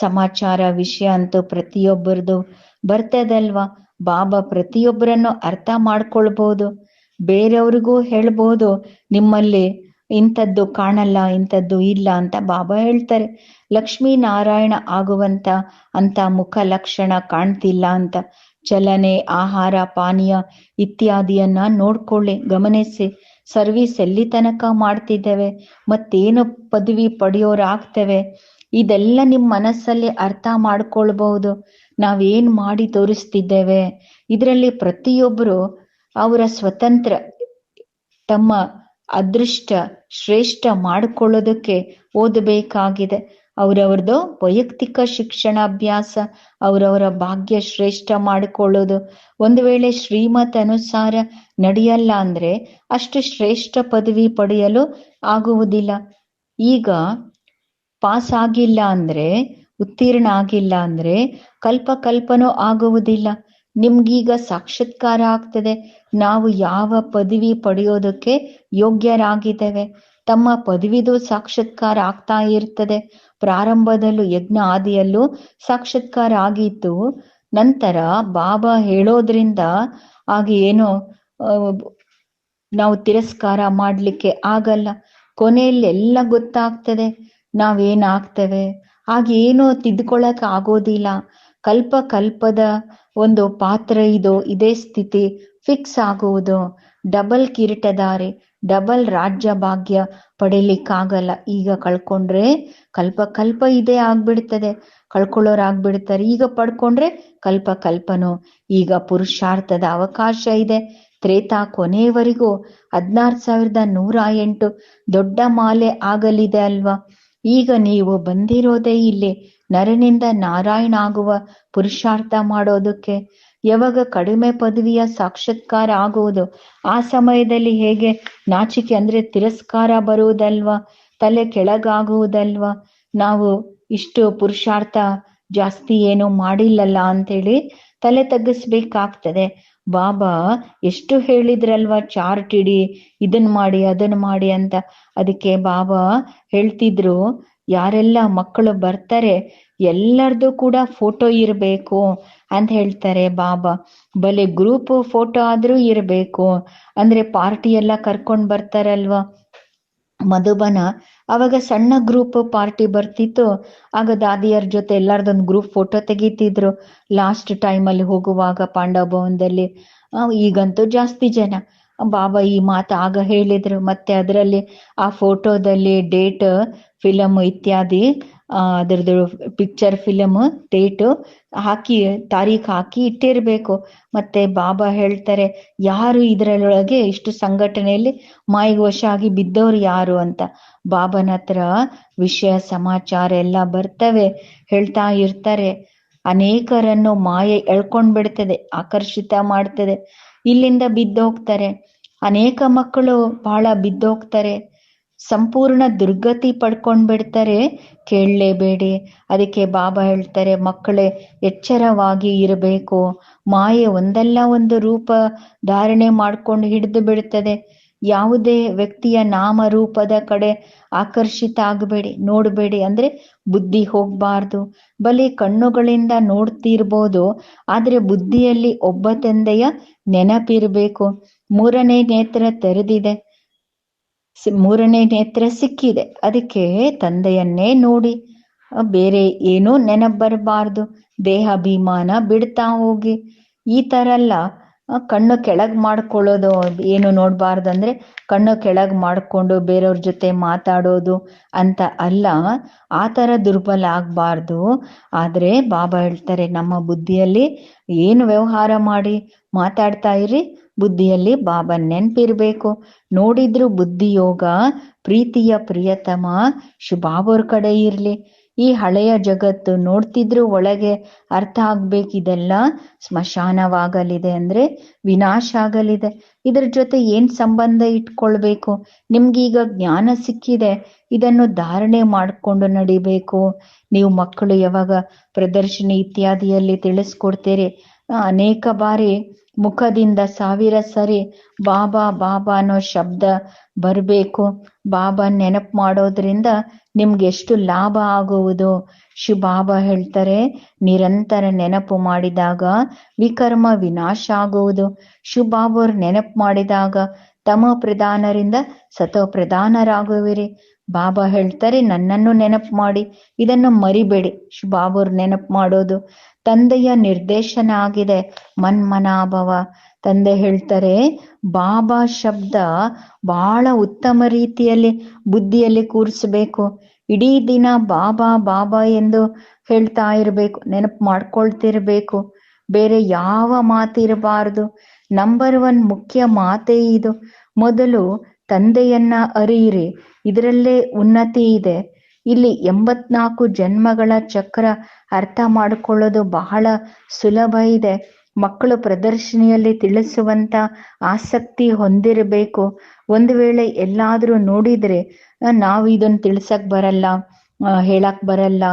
ಸಮಾಚಾರ ವಿಷಯ ಅಂತೂ ಪ್ರತಿಯೊಬ್ಬರದು ಬರ್ತದಲ್ವಾ? ಬಾಬಾ ಪ್ರತಿಯೊಬ್ಬರನ್ನು ಅರ್ಥ ಮಾಡ್ಕೊಳ್ಬಹುದು ಬೇರೆಯವ್ರಿಗೂ ಹೇಳ್ಬೋದು. ನಿಮ್ಮಲ್ಲಿ ಇಂಥದ್ದು ಕಾಣಲ್ಲ, ಇಂಥದ್ದು ಇಲ್ಲ ಅಂತ ಬಾಬಾ ಹೇಳ್ತಾರೆ. ಲಕ್ಷ್ಮೀ ನಾರಾಯಣ ಆಗುವಂತ ಅಂತ ಮುಖ ಲಕ್ಷಣ ಕಾಣ್ತಿಲ್ಲ ಅಂತ. ಚಲನೆ, ಆಹಾರ, ಪಾನೀಯ ಇತ್ಯಾದಿಯನ್ನ ನೋಡ್ಕೊಳ್ಳಿ, ಗಮನಿಸಿ. ಸರ್ವಿಸ್ ಎಲ್ಲಿ ತನಕ ಮಾಡ್ತಿದ್ದೇವೆ, ಮತ್ತೇನು ಪದವಿ ಪಡೆಯೋರಾಗ್ತೇವೆ? ಇದೆಲ್ಲ ನಿಮ್ ಮನಸ್ಸಲ್ಲಿ ಅರ್ಥ ಮಾಡ್ಕೊಳ್ಬಹುದು. ನಾವೇನ್ ಮಾಡಿ ತೋರಿಸ್ತಿದ್ದೇವೆ? ಇದರಲ್ಲಿ ಪ್ರತಿಯೊಬ್ಬರು ಅವರ ಸ್ವತಂತ್ರ ತಮ್ಮ ಅದೃಷ್ಟ ಶ್ರೇಷ್ಠ ಮಾಡಿಕೊಳ್ಳೋದಕ್ಕೆ ಓದಬೇಕಾಗಿದೆ. ಅವರವ್ರದ್ದು ವೈಯಕ್ತಿಕ ಶಿಕ್ಷಣಾಭ್ಯಾಸ, ಅವರವರ ಭಾಗ್ಯ ಶ್ರೇಷ್ಠ ಮಾಡಿಕೊಳ್ಳೋದು. ಒಂದು ವೇಳೆ ಶ್ರೀಮತ್ ಅನುಸಾರ ನಡೆಯಲ್ಲ ಅಂದ್ರೆ ಅಷ್ಟು ಶ್ರೇಷ್ಠ ಪದವಿ ಪಡೆಯಲು ಆಗುವುದಿಲ್ಲ. ಈಗ ಪಾಸ್ ಆಗಿಲ್ಲ ಅಂದ್ರೆ, ಉತ್ತೀರ್ಣ ಆಗಿಲ್ಲ ಅಂದ್ರೆ ಕಲ್ಪ ಕಲ್ಪನೂ ಆಗುವುದಿಲ್ಲ. ನಿಮ್ಗೀಗ ಸಾಕ್ಷಾತ್ಕಾರ ಆಗ್ತದೆ. ನಾವು ಯಾವ ಪದವಿ ಪಡೆಯೋದಕ್ಕೆ ಯೋಗ್ಯರಾಗಿದ್ದೇವೆ? ತಮ್ಮ ಪದವಿದು ಸಾಕ್ಷಾತ್ಕಾರ ಆಗ್ತಾ ಇರ್ತದೆ. ಪ್ರಾರಂಭದಲ್ಲೂ ಯಜ್ಞ ಆದಿಯಲ್ಲೂ ಸಾಕ್ಷಾತ್ಕಾರ ಆಗಿತ್ತು ನಂತರ ಬಾಬಾ ಹೇಳೋದ್ರಿಂದ ಆಗ ಏನೋ ನಾವು ತಿರಸ್ಕಾರ ಮಾಡ್ಲಿಕ್ಕೆ ಆಗಲ್ಲ. ಕೊನೆಯಲ್ಲಿ ಎಲ್ಲ ಗೊತ್ತಾಗ್ತದೆ. ನಾವೇನಾಗ್ತೇವೆ? ಆಗ ಏನೋ ತಿದ್ಕೊಳಕ್ ಆಗೋದಿಲ್ಲ. ಕಲ್ಪ ಕಲ್ಪದ ಒಂದು ಪಾತ್ರ ಇದು, ಇದೇ ಸ್ಥಿತಿ. ಫಿಕ್ಸ್ ಆಗುವುದು. ಡಬಲ್ ಕಿರೀಟದಾರಿ ಡಬಲ್ ರಾಜ್ಯ ಭಾಗ್ಯ ಪಡೀಲಿಕ್ಕಾಗಲ್ಲ. ಈಗ ಕಳ್ಕೊಂಡ್ರೆ ಕಲ್ಪ ಕಲ್ಪ ಇದೇ ಆಗ್ಬಿಡ್ತದೆ. ಕಳ್ಕೊಳ್ಳೋರಾಗ್ಬಿಡ್ತಾರೆ. ಈಗ ಪಡ್ಕೊಂಡ್ರೆ ಕಲ್ಪ ಕಲ್ಪನು. ಈಗ ಪುರುಷಾರ್ಥದ ಅವಕಾಶ ಇದೆ. ತ್ರೇತ ಕೊನೆಯವರೆಗೂ ಹದಿನಾರು ಸಾವಿರದ ನೂರ ಎಂಟು ದೊಡ್ಡ ಮಾಲೆ ಆಗಲಿದೆ ಅಲ್ವಾ? ಈಗ ನೀವು ಬಂದಿರೋದೇ ಇಲ್ಲಿ ನರನಿಂದ ನಾರಾಯಣ ಆಗುವ ಪುರುಷಾರ್ಥ ಮಾಡೋದಕ್ಕೆ. ಯಾವಾಗ ಕಡಿಮೆ ಪದವಿಯ ಸಾಕ್ಷಾತ್ಕಾರ ಆಗುವುದು? ಆ ಸಮಯದಲ್ಲಿ ಹೇಗೆ ನಾಚಿಕೆ ಅಂದ್ರೆ ತಿರಸ್ಕಾರ ಬರುವುದಲ್ವಾ? ತಲೆ ಕೆಳಗಾಗುವುದಲ್ವಾ? ನಾವು ಇಷ್ಟು ಪುರುಷಾರ್ಥ ಜಾಸ್ತಿ ಏನು ಮಾಡಿಲ್ಲಲ್ಲ ಅಂತೇಳಿ ತಲೆ ತಗ್ಗಿಸ್ಬೇಕಾಗ್ತದೆ. ಬಾಬಾ, ಎಷ್ಟು ಹೇಳಿದ್ರಲ್ವಾ ಚಾರ್ಟ್ ಇಡಿ, ಇದನ್ ಮಾಡಿ, ಅದನ್ ಮಾಡಿ ಅಂತ. ಅದಕ್ಕೆ ಬಾಬಾ ಹೇಳ್ತಿದ್ರು, ಯಾರೆಲ್ಲ ಮಕ್ಕಳು ಬರ್ತಾರೆ ಎಲ್ಲರದು ಕೂಡ ಫೋಟೋ ಇರಬೇಕು ಅಂತ ಹೇಳ್ತಾರೆ ಬಾಬಾ. ಬಲೆ ಗ್ರೂಪ್ ಫೋಟೋ ಆದ್ರೂ ಇರಬೇಕು. ಅಂದ್ರೆ ಪಾರ್ಟಿ ಎಲ್ಲ ಕರ್ಕೊಂಡ್ ಬರ್ತಾರಲ್ವಾ? ಮಧುಬನ, ಅವಾಗ ಸಣ್ಣ ಗ್ರೂಪ್ ಪಾರ್ಟಿ ಬರ್ತಿತ್ತು. ಆಗ ದಾದಿಯರ್ ಜೊತೆ ಎಲ್ಲಾರ್ದೊಂದು ಗ್ರೂಪ್ ಫೋಟೋ ತೆಗಿತಿದ್ರು. ಲಾಸ್ಟ್ ಟೈಮಲ್ಲಿ ಹೋಗುವಾಗ ಪಾಂಡವ ಭವನದಲ್ಲಿ ಈಗಂತೂ ಜಾಸ್ತಿ ಜನ. ಬಾಬಾ ಈ ಮಾತು ಆಗ ಹೇಳಿದ್ರು. ಮತ್ತೆ ಅದರಲ್ಲಿ ಆ ಫೋಟೋದಲ್ಲಿ ಡೇಟ್ ಫಿಲಮ್ ಇತ್ಯಾದಿ ಅದ್ರದ್ದು ಪಿಕ್ಚರ್ ಫಿಲಮ್ ಡೇಟ್ ಹಾಕಿ, ತಾರೀಖ್ ಹಾಕಿ ಇಟ್ಟಿರ್ಬೇಕು. ಮತ್ತೆ ಬಾಬಾ ಹೇಳ್ತಾರೆ, ಯಾರು ಇದರೊಳಗೆ ಇಷ್ಟು ಸಂಘಟನೆಯಲ್ಲಿ ಮಾಯಿಗೆ ವಶ ಆಗಿ ಬಿದ್ದವ್ರು ಯಾರು ಅಂತ? ಬಾಬನ ಹತ್ರ ವಿಷಯ, ಸಮಾಚಾರ ಎಲ್ಲ ಬರ್ತವೆ. ಹೇಳ್ತಾ ಇರ್ತಾರೆ, ಅನೇಕರನ್ನು ಮಾಯೆ ಎಳ್ಕೊಂಡ್ ಬಿಡ್ತದೆ ಆಕರ್ಷಿತ ಮಾಡ್ತದೆ. ಇಲ್ಲಿಂದ ಬಿದ್ದೋಗ್ತಾರೆ. ಅನೇಕ ಮಕ್ಕಳು ಬಹಳ ಬಿದ್ದೋಗ್ತಾರೆ. ಸಂಪೂರ್ಣ ದುರ್ಗತಿ ಪಡ್ಕೊಂಡ್ಬಿಡ್ತಾರೆ. ಕೇಳಲೇಬೇಡಿ. ಅದಕ್ಕೆ ಬಾಬಾ ಹೇಳ್ತಾರೆ, ಮಕ್ಕಳೇ, ಎಚ್ಚರವಾಗಿ ಇರಬೇಕು. ಮಾಯೆ ಒಂದಲ್ಲ ಒಂದು ರೂಪ ಧಾರಣೆ ಮಾಡ್ಕೊಂಡು ಹಿಡಿದು ಬಿಡ್ತದೆ. ಯಾವುದೇ ವ್ಯಕ್ತಿಯ ನಾಮ ರೂಪದ ಕಡೆ ಆಕರ್ಷಿತ ಆಗಬೇಡಿ, ನೋಡಬೇಡಿ. ಅಂದ್ರೆ ಬುದ್ಧಿ ಹೋಗ್ಬಾರ್ದು. ಬಲಿ ಕಣ್ಣುಗಳಿಂದ ನೋಡ್ತಿರ್ಬೋದು, ಆದ್ರೆ ಬುದ್ಧಿಯಲ್ಲಿ ಒಬ್ಬ ತಂದೆಯ ನೆನಪಿರ್ಬೇಕು. ಮೂರನೇ ನೇತ್ರ ತೆರೆದಿದೆ. ಮೂರನೇ ನೇತ್ರ ಸಿಕ್ಕಿದೆ. ಅದಕ್ಕೆ ತಂದೆಯನ್ನೇ ನೋಡಿ ಬೇರೆ ಏನೂ ನೆನಪು ಬರಬಾರ್ದು ದೇಹಾಭಿಮಾನ ಬಿಡ್ತಾ ಹೋಗಿ. ಈ ತರ ಎಲ್ಲ ಕಣ್ಣು ಕೆಳಗ್ ಮಾಡ್ಕೊಳ್ಳೋದು ಏನು ನೋಡ್ಬಾರ್ದು ಅಂದ್ರೆ, ಕಣ್ಣು ಕೆಳಗ್ ಮಾಡ್ಕೊಂಡು ಬೇರೆಯವ್ರ ಜೊತೆ ಮಾತಾಡೋದು ಅಂತ ಅಲ್ಲ, ಆ ತರ ದುರ್ಬಲ ಆಗ್ಬಾರ್ದು. ಆದ್ರೆ ಬಾಬಾ ಹೇಳ್ತಾರೆ, ನಮ್ಮ ಬುದ್ಧಿಯಲ್ಲಿ ಏನು ವ್ಯವಹಾರ ಮಾಡಿ ಮಾತಾಡ್ತಾ ಇರಿ ಬುದ್ಧಿಯಲ್ಲಿ ಬಾಬಾ ನೆನ್ಪಿರ್ಬೇಕು. ನೋಡಿದ್ರು ಬುದ್ಧಿ ಯೋಗ, ಪ್ರೀತಿಯ ಪ್ರಿಯತಮ ಶುಭಾಬೋರ್ ಕಡೆ ಇರ್ಲಿ. ಈ ಹಳೆಯ ಜಗತ್ತು ನೋಡ್ತಿದ್ರು ಒಳಗೆ ಅರ್ಥ ಆಗ್ಬೇಕಿದೆಲ್ಲ ಸ್ಮಶಾನವಾಗಲಿದೆ ಅಂದ್ರೆ ವಿನಾಶ ಆಗಲಿದೆ. ಇದ್ರ ಜೊತೆ ಏನ್ ಸಂಬಂಧ ಇಟ್ಕೊಳ್ಬೇಕು? ನಿಮ್ಗೀಗ ಜ್ಞಾನ ಸಿಕ್ಕಿದೆ. ಇದನ್ನು ಧಾರಣೆ ಮಾಡ್ಕೊಂಡು ನಡಿಬೇಕು. ನೀವು ಮಕ್ಕಳು ಯಾವಾಗ ಪ್ರದರ್ಶನಿ ಇತ್ಯಾದಿಯಲ್ಲಿ ತಿಳಿಸ್ಕೊಡ್ತೀರಿ ಅನೇಕ ಬಾರಿ ಮುಖದಿಂದ ಸಾವಿರ ಸರಿ ಬಾಬಾ ಬಾಬಾ ಅನ್ನೋ ಶಬ್ದ ಬರಬೇಕು. ಬಾಬಾ ನೆನಪು ಮಾಡೋದ್ರಿಂದ ನಿಮ್ಗೆ ಎಷ್ಟು ಲಾಭ ಆಗುವುದು? ಶಿವ ಬಾಬಾ ಹೇಳ್ತಾರೆ, ನಿರಂತರ ನೆನಪು ಮಾಡಿದಾಗ ವಿಕರ್ಮ ವಿನಾಶ ಆಗುವುದು. ಶಿವ ಬಾಬಾರ್ ನೆನಪು ಮಾಡಿದಾಗ ತಮ ಪ್ರಧಾನರಿಂದ ಸತೋ ಪ್ರಧಾನರಾಗುವಿರಿ. ಬಾಬಾ ಹೇಳ್ತಾರೆ, ನನ್ನನ್ನು ನೆನಪು ಮಾಡಿ, ಇದನ್ನು ಮರಿಬೇಡಿ. ಬಾಬಾರ್ ನೆನಪು ಮಾಡೋದು ತಂದೆಯ ನಿರ್ದೇಶನ ಆಗಿದೆ ಮನ್ಮನಾಭವ. ತಂದೆ ಹೇಳ್ತಾರೆ, ಬಾಬಾ ಶಬ್ದ ಬಹಳ ಉತ್ತಮ ರೀತಿಯಲ್ಲಿ ಬುದ್ಧಿಯಲ್ಲಿ ಕೂರಿಸ್ಬೇಕು. ಇಡೀ ದಿನ ಬಾಬಾ ಬಾಬಾ ಎಂದು ಹೇಳ್ತಾ ಇರಬೇಕು, ನೆನಪು ಮಾಡ್ಕೊಳ್ತಿರ್ಬೇಕು. ಬೇರೆ ಯಾವ ಮಾತಿರಬಾರದು ನಂಬರ್ ಒನ್ ಮುಖ್ಯ ಮಾತೇ ಇದು. ಮೊದಲು ತಂದೆಯನ್ನ ಅರಿಯಿರಿ. ಇದರಲ್ಲೇ ಉನ್ನತಿ ಇದೆ. ಇಲ್ಲಿ ಎಂಬತ್ನಾಲ್ಕು ಜನ್ಮಗಳ ಚಕ್ರ ಅರ್ಥ ಮಾಡಿಕೊಳ್ಳೋದು ಬಹಳ ಸುಲಭ ಇದೆ. ಮಕ್ಕಳು ಪ್ರದರ್ಶನಿಯಲ್ಲಿ ತಿಳಿಸುವಂತ ಆಸಕ್ತಿ ಹೊಂದಿರಬೇಕು. ಒಂದು ವೇಳೆ ಎಲ್ಲಾದ್ರೂ ನೋಡಿದ್ರೆ ನಾವು ಇದನ್ನ ತಿಳ್ಸಕ್ ಬರಲ್ಲ ಹೇಳಕ್ ಬರಲ್ಲ.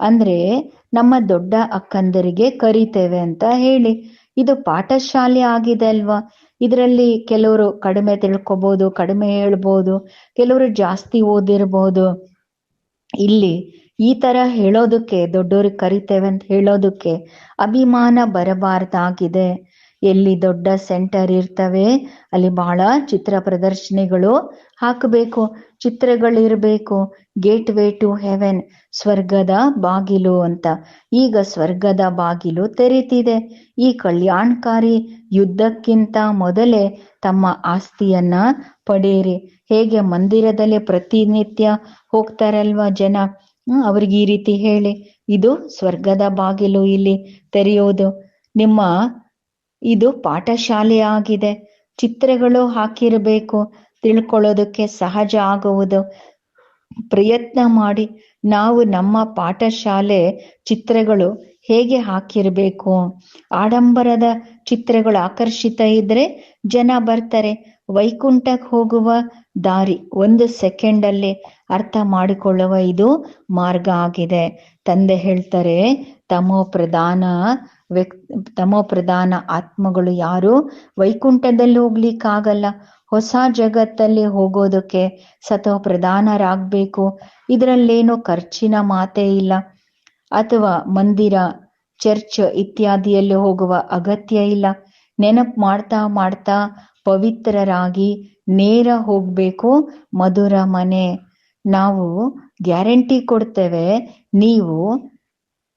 ಅಂದ್ರೆ ನಮ್ಮ ದೊಡ್ಡ ಅಕ್ಕಂದರಿಗೆ ಕರಿತೇವೆ ಅಂತ ಹೇಳಿ. ಇದು ಪಾಠಶಾಲೆ ಆಗಿದೆ ಅಲ್ವಾ? ಇದರಲ್ಲಿ ಕೆಲವರು ಕಡಿಮೆ ತಿಳ್ಕೊಬಹುದು ಕಡಿಮೆ ಹೇಳ್ಬೋದು, ಕೆಲವರು ಜಾಸ್ತಿ ಓದಿರ್ಬೋದು. ಇಲ್ಲಿ ಈ ತರ ಹೇಳೋದಕ್ಕೆ ದೊಡ್ಡವ್ರಿಗೆ ಕರಿತೇವೆ ಅಂತ ಹೇಳೋದಕ್ಕೆ ಅಭಿಮಾನ ಬರಬಾರ್ದಾಗಿದೆ. ಎಲ್ಲಿ ದೊಡ್ಡ ಸೆಂಟರ್ ಇರ್ತವೆ, ಅಲ್ಲಿ ಬಹಳ ಚಿತ್ರ ಪ್ರದರ್ಶನಿಗಳು ಹಾಕಬೇಕು. ಚಿತ್ರಗಳಿರ್ಬೇಕು ಗೇಟ್ ವೇ ಟು ಹೆವೆನ್ ಸ್ವರ್ಗದ ಬಾಗಿಲು ಅಂತ. ಈಗ ಸ್ವರ್ಗದ ಬಾಗಿಲು ತೆರೀತಿದೆ. ಈ ಕಲ್ಯಾಣಕಾರಿ ಯುದ್ಧಕ್ಕಿಂತ ಮೊದಲೇ ತಮ್ಮ ಆಸ್ತಿಯನ್ನ ಪಡೆಯಿರಿ. ಹೇಗೆ ಮಂದಿರದಲ್ಲಿ ಪ್ರತಿನಿತ್ಯ ಹೋಗ್ತಾರಲ್ವಾ ಜನ? ಅವ್ರಿಗೆ ಈ ರೀತಿ ಹೇಳಿ. ಇದು ಸ್ವರ್ಗದ ಬಾಗಿಲು ಇಲ್ಲಿ ತೆರೆಯೋದು. ನಿಮ್ಮ ಇದು ಪಾಠಶಾಲೆ ಆಗಿದೆ. ಚಿತ್ರಗಳು ಹಾಕಿರಬೇಕು. ತಿಳ್ಕೊಳ್ಳೋದಕ್ಕೆ ಸಹಜ ಆಗುವುದು. ಪ್ರಯತ್ನ ಮಾಡಿ. ನಾವು ನಮ್ಮ ಪಾಠಶಾಲೆ ಚಿತ್ರಗಳು ಹೇಗೆ ಹಾಕಿರಬೇಕು? ಆಡಂಬರದ ಚಿತ್ರಗಳು ಆಕರ್ಷಿತ ಇದ್ರೆ ಜನ ಬರ್ತಾರೆ. ವೈಕುಂಠಕ್ಕೆ ಹೋಗುವ ದಾರಿ ಒಂದು ಸೆಕೆಂಡ್ ಅಲ್ಲಿ. ಅರ್ಥ ಮಾಡಿಕೊಳ್ಳುವ ಇದು ಮಾರ್ಗ ಆಗಿದೆ. ತಂದೆ ಹೇಳ್ತಾರೆ, ತಮೋ ಪ್ರಧಾನ ವ್ಯಕ್ ತಮೋ ಪ್ರಧಾನ ಆತ್ಮಗಳು ಯಾರು? ವೈಕುಂಠದಲ್ಲಿ ಹೋಗ್ಲಿಕ್ಕಾಗಲ್ಲ. ಹೊಸ ಜಗತ್ತಲ್ಲಿ ಹೋಗೋದಕ್ಕೆ ಸತೋ ಪ್ರಧಾನರಾಗ್ಬೇಕು. ಇದರಲ್ಲೇನು ಖರ್ಚಿನ ಮಾತೇ ಇಲ್ಲ. ಅಥವಾ ಮಂದಿರ, ಚರ್ಚ್ ಇತ್ಯಾದಿಯಲ್ಲಿ ಹೋಗುವ ಅಗತ್ಯ ಇಲ್ಲ. ನೆನಪು ಮಾಡ್ತಾ ಮಾಡ್ತಾ ಪವಿತ್ರರಾಗಿ ನೇರ ಹೋಗ್ಬೇಕು ಮಧುರ ಮನೆ. ನಾವು ಗ್ಯಾರಂಟಿ ಕೊಡ್ತೇವೆ, ನೀವು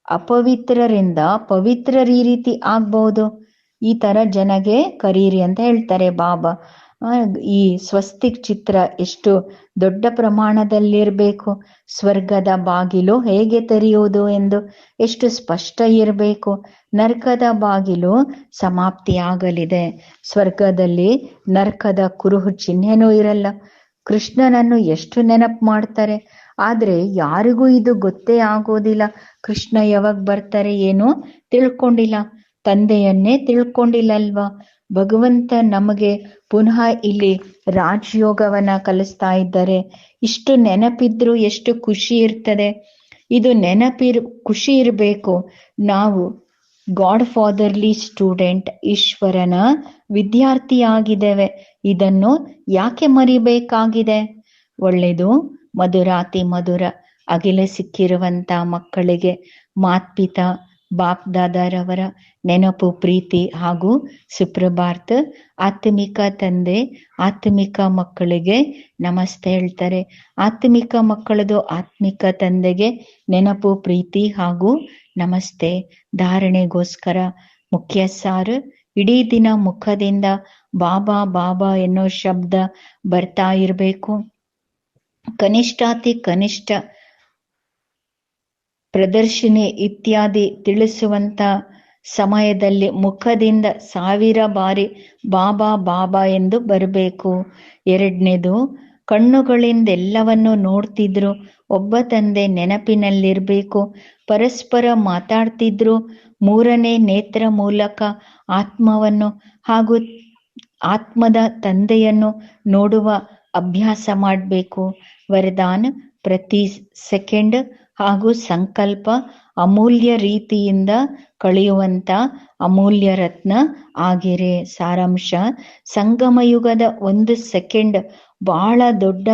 ಅಪವಿತ್ರರಿಂದ ಪವಿತ್ರರ ಈ ರೀತಿ ಆಗ್ಬಹುದು ಈ ತರ ಜನಗೆ ಕರೀರಿ ಅಂತ ಹೇಳ್ತಾರೆ ಬಾಬಾ. ಈ ಸ್ವಸ್ತಿಕ್ ಚಿತ್ರ ಎಷ್ಟು ದೊಡ್ಡ ಪ್ರಮಾಣದಲ್ಲಿರ್ಬೇಕು. ಸ್ವರ್ಗದ ಬಾಗಿಲು ಹೇಗೆ ತೆರೆಯುವುದು ಎಂದು ಎಷ್ಟು ಸ್ಪಷ್ಟ ಇರಬೇಕು. ನರಕದ ಬಾಗಿಲು ಸಮಾಪ್ತಿಯಾಗಲಿದೆ. ಸ್ವರ್ಗದಲ್ಲಿ ನರಕದ ಕುರುಹು ಚಿಹ್ನೆನೂ ಇರಲ್ಲ. ಕೃಷ್ಣನನ್ನು ಎಷ್ಟು ನೆನಪು ಮಾಡ್ತಾರೆ? ಆದ್ರೆ ಯಾರಿಗೂ ಇದು ಗೊತ್ತೇ ಆಗೋದಿಲ್ಲ. ಕೃಷ್ಣ ಯಾವಾಗ ಬರ್ತಾರೆ ಏನು ತಿಳ್ಕೊಂಡಿಲ್ಲ. ತಂದೆಯನ್ನೇ ತಿಳ್ಕೊಂಡಿಲ್ಲ ಅಲ್ವಾ ಭಗವಂತ ನಮಗೆ ಪುನಃ ಇಲ್ಲಿ ರಾಜಯೋಗವನ್ನ ಕಲಿಸ್ತಾ ಇದ್ದಾರೆ. ಇಷ್ಟು ನೆನಪಿದ್ರು ಎಷ್ಟು ಖುಷಿ ಇರ್ತದೆ. ಇದು ನೆನಪಿರ್, ಖುಷಿ ಇರಬೇಕು. ನಾವು ಗಾಡ್ ಫಾದರ್ಲಿ ಸ್ಟೂಡೆಂಟ್ ಈಶ್ವರನ ವಿದ್ಯಾರ್ಥಿಯಾಗಿದ್ದೇವೆ. ಇದನ್ನು ಯಾಕೆ ಮರಿಬೇಕಾಗಿದೆ? ಒಳ್ಳೆಯದು, ಮಧುರಾತಿ ಮಧುರ, ಅಗಿಲ ಸಿಕ್ಕಿರುವಂತ ಮಕ್ಕಳಿಗೆ ಮಾತ್ಪಿತ ಬಾಪ್ ದಾದಾರವರ ನೆನಪು, ಪ್ರೀತಿ ಹಾಗೂ ಸುಪ್ರಭಾರ್ತ ಆತ್ಮಿಕ ತಂದೆ, ಆತ್ಮಿಕ ಮಕ್ಕಳಿಗೆ ನಮಸ್ತೆ ಹೇಳ್ತಾರೆ. ಆತ್ಮಿಕ ಮಕ್ಕಳದು ಆತ್ಮಿಕ ತಂದೆಗೆ ನೆನಪು, ಪ್ರೀತಿ ಹಾಗೂ ನಮಸ್ತೆ. ಧಾರಣೆಗೋಸ್ಕರ ಮುಖ್ಯ ಸಾರ್ ಇಡೀ ದಿನ ಮುಖದಿಂದ ಬಾಬಾ ಬಾಬಾ ಎನ್ನೋ ಶಬ್ದ ಬರ್ತಾ ಇರಬೇಕು. ಕನಿಷ್ಠಾತಿ ಕನಿಷ್ಠ ಪ್ರದರ್ಶಿನಿ ಇತ್ಯಾದಿ ತಿಳಿಸುವಂತ ಸಮಯದಲ್ಲಿ ಮುಖದಿಂದ ಸಾವಿರ ಬಾರಿ ಬಾಬಾ ಬಾಬಾ ಎಂದು ಬರಬೇಕು. ಎರಡನೇದು ಕಣ್ಣುಗಳಿಂದ ಎಲ್ಲವನ್ನು ನೋಡ್ತಿದ್ರು. ಒಬ್ಬ ತಂದೆ ನೆನಪಿನಲ್ಲಿರ್ಬೇಕು. ಪರಸ್ಪರ ಮಾತಾಡ್ತಿದ್ರು. ಮೂರನೇ ನೇತ್ರ ಮೂಲಕ ಆತ್ಮವನ್ನು ಹಾಗೂ ಆತ್ಮದ ತಂದೆಯನ್ನು ನೋಡುವ ಅಭ್ಯಾಸ ಮಾಡಬೇಕು. ವರದಾನ್ ಪ್ರತಿ ಸೆಕೆಂಡ್ ಹಾಗೂ ಸಂಕಲ್ಪ ಅಮೂಲ್ಯ ರೀತಿಯಿಂದ ಕಳೆಯುವಂತ ಅಮೂಲ್ಯ ರತ್ನ ಆಗಿರೆ. ಸಾರಾಂಶ, ಸಂಗಮಯುಗದ ಒಂದು ಸೆಕೆಂಡ್ ಬಹಳ ದೊಡ್ಡ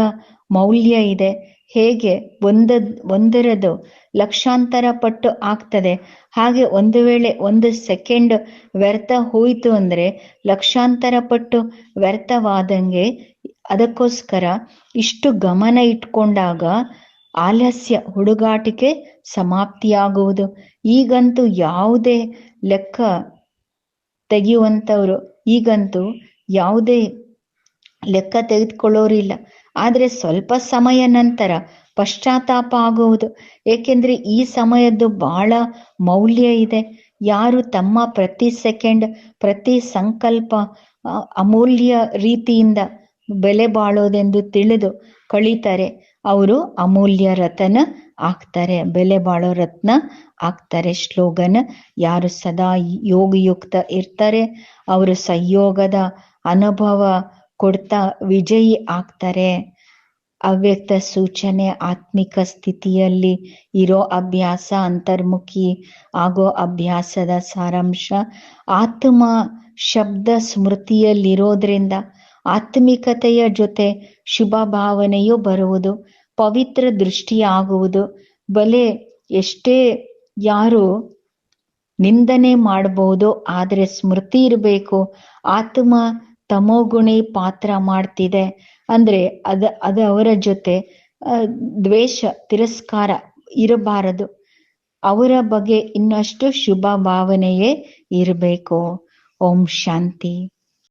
ಮೌಲ್ಯ ಇದೆ. ಹೇಗೆ ಒಂದ, ಒಂದರದು ಲಕ್ಷಾಂತರ ಪಟ್ಟು ಆಗ್ತದೆ. ಹಾಗೆ ಒಂದು ವೇಳೆ ಒಂದು ಸೆಕೆಂಡ್ ವ್ಯರ್ಥ ಹೋಯಿತು ಅಂದ್ರೆ ಲಕ್ಷಾಂತರ ಪಟ್ಟು ವ್ಯರ್ಥವಾದಂಗೆ ಅದಕ್ಕೋಸ್ಕರ ಇಷ್ಟು ಗಮನ ಇಟ್ಕೊಂಡಾಗ ಆಲಸ್ಯ ಹುಡುಗಾಟಿಕೆ ಸಮಾಪ್ತಿಯಾಗುವುದು. ಈಗಂತೂ ಯಾವುದೇ ಲೆಕ್ಕ ತೆಗೆಯುವಂಥವ್ರು ಈಗಂತೂ ಯಾವುದೇ ಲೆಕ್ಕ ತೆಗೆದುಕೊಳ್ಳೋರಿಲ್ಲ. ಆದ್ರೆ ಸ್ವಲ್ಪ ಸಮಯ ನಂತರ ಪಶ್ಚಾತ್ತಾಪ ಆಗುವುದು. ಏಕೆಂದ್ರೆ ಈ ಸಮಯದ್ದು ಬಹಳ ಮೌಲ್ಯ ಇದೆ. ಯಾರು ತಮ್ಮ ಪ್ರತಿ ಸೆಕೆಂಡ್, ಪ್ರತಿ ಸಂಕಲ್ಪ ಅಮೂಲ್ಯ ರೀತಿಯಿಂದ ಬೆಲೆ ಬಾಳೋದೆಂದು ತಿಳಿದು ಕಳೀತಾರೆ. ಅವರು ಅಮೂಲ್ಯ ರತನ ಆಗ್ತಾರೆ. ಬೆಲೆ ಬಾಳೋ ರತ್ನ ಆಗ್ತಾರೆ. ಶ್ಲೋಗನ, ಯಾರು ಸದಾ ಯೋಗಯುಕ್ತ ಇರ್ತಾರೆ. ಅವರು ಸಂಯೋಗದ ಅನುಭವ ಕೊಡ್ತಾ ವಿಜಯಿ ಆಗ್ತಾರೆ. ಅವ್ಯಕ್ತ ಸೂಚನೆ ಆತ್ಮಿಕ ಸ್ಥಿತಿಯಲ್ಲಿ ಇರೋ ಅಭ್ಯಾಸ ಅಂತರ್ಮುಖಿ ಆಗೋ ಅಭ್ಯಾಸದ ಸಾರಾಂಶ. ಆತ್ಮ ಶಬ್ದ ಸ್ಮೃತಿಯಲ್ಲಿರೋದ್ರಿಂದ ಆತ್ಮಿಕತೆಯ ಜೊತೆ ಶುಭ ಭಾವನೆಯು ಬರುವುದು, ಪವಿತ್ರ ದೃಷ್ಟಿ ಆಗುವುದು. ಬಲೆ ಎಷ್ಟೇ ಯಾರು ನಿಂದನೆ ಮಾಡಬಹುದು ಆದರೆ ಸ್ಮೃತಿ ಇರಬೇಕು. ಆತ್ಮ ತಮೋಗುಣಿ ಪಾತ್ರ ಮಾಡ್ತಿದೆ. ಅಂದ್ರೆ ಅದ, ಅದು ಅವರ ಜೊತೆ ದ್ವೇಷ, ತಿರಸ್ಕಾರ ಇರಬಾರದು. ಅವರ ಬಗ್ಗೆ ಇನ್ನಷ್ಟು ಶುಭ ಭಾವನೆಯೇ ಇರಬೇಕು. ಓಂ ಶಾಂತಿ.